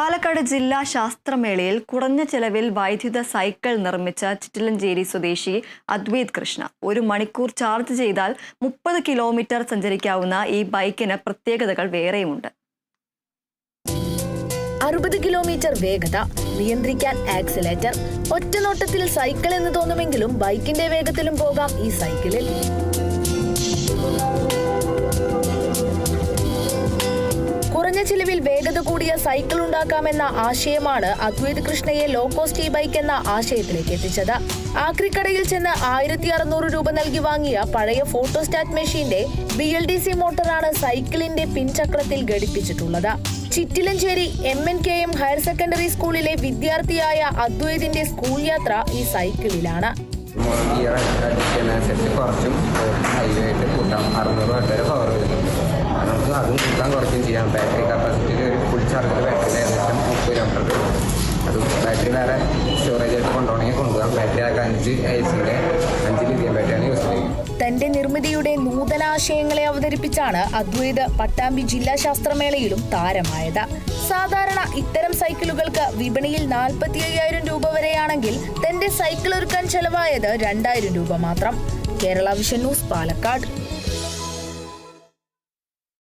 പാലക്കാട് ജില്ലാ ശാസ്ത്രമേളയിൽ കുറഞ്ഞ ചെലവിൽ വൈദ്യുത സൈക്കിൾ നിർമ്മിച്ച ചിറ്റിലഞ്ചേരി സ്വദേശി അദ്വൈത് കൃഷ്ണ. ഒരു മണിക്കൂർ ചാർജ് ചെയ്താൽ മുപ്പത് കിലോമീറ്റർ സഞ്ചരിക്കാവുന്ന ഈ ബൈക്കിന് പ്രത്യേകതകൾ വേറെയുമുണ്ട്. അറുപത് കിലോമീറ്റർ വേഗത നിയന്ത്രിക്കാൻ ആക്സിലേറ്റർ ഒറ്റ നോട്ടത്തിൽ സൈക്കിൾ എന്ന് തോന്നുമെങ്കിലും ബൈക്കിന്റെ വേഗത്തിലും പോകാം ഈ സൈക്കിളിൽ. കുറഞ്ഞ ചിലവിൽ വേഗത കൂടിയ സൈക്കിൾ ഉണ്ടാക്കാമെന്ന ആശയമാണ് അദ്വൈത് കൃഷ്ണയെ ലോ കോസ്റ്റ് ഇ ബൈക്ക് എന്ന ആശയത്തിലേക്ക് എത്തിച്ചത്. ആക്രിക്കടയിൽ ചെന്ന് ആയിരത്തി അറുന്നൂറ് രൂപ നൽകി വാങ്ങിയ പഴയ ഫോട്ടോസ്റ്റാറ്റ് മെഷീന്റെ ബി എൽ ഡി സി മോട്ടറാണ് സൈക്കിളിന്റെ പിൻചക്രത്തിൽ ഘടിപ്പിച്ചിട്ടുള്ളത്. Chittilanchery M N K M higher secondary സ്കൂളിലെ വിദ്യാർത്ഥിയായ അദ്വൈതിന്റെ സ്കൂൾ യാത്ര ഈ സൈക്കിളിലാണ്. ഗിയർ കുറച്ചും ഹൈവേ ആയിട്ട് കൂട്ടാം. അറുന്നൂറ് വാട്ട് വരെ പവർ വരുന്നുണ്ട് നമുക്ക് അതും കൂട്ടാൻ കുറച്ചും ചെയ്യാം. ബാറ്ററി കപ്പാസിറ്റിയിൽ ഒരു ഫുൾ ചാർജ് ബാറ്ററി ഏകദേശം മുപ്പത് കിലോമീറ്റർ വരും. അത് ബാറ്ററി വേറെ സ്റ്റോറേജ് ആയിട്ട് കൊണ്ടുപോകണമെങ്കിൽ കൊണ്ടുപോകാം. ബാറ്ററി ആകെ അഞ്ച് ഐസിന്റെ അഞ്ച് ലിഥിയം ബാറ്ററിയാണ് യൂസ് ചെയ്യുന്നത്. തന്റെ നിർമ്മിതിയുടെ നൂതനാശയങ്ങളെ അവതരിപ്പിച്ചാണ് അദ്വൈത പട്ടാമ്പി ജില്ലാ ശാസ്ത്രമേളയിലും താരമായത്. സാധാരണ ഇത്തരം സൈക്കിളുകൾക്ക് വിപണിയിൽ നാൽപ്പത്തി അയ്യായിരം രൂപ വരെയാണെങ്കിൽ തന്റെ സൈക്കിൾ ഒരുക്കാൻ ചെലവായത് രണ്ടായിരം രൂപ മാത്രം. Kerala vision news Palakkad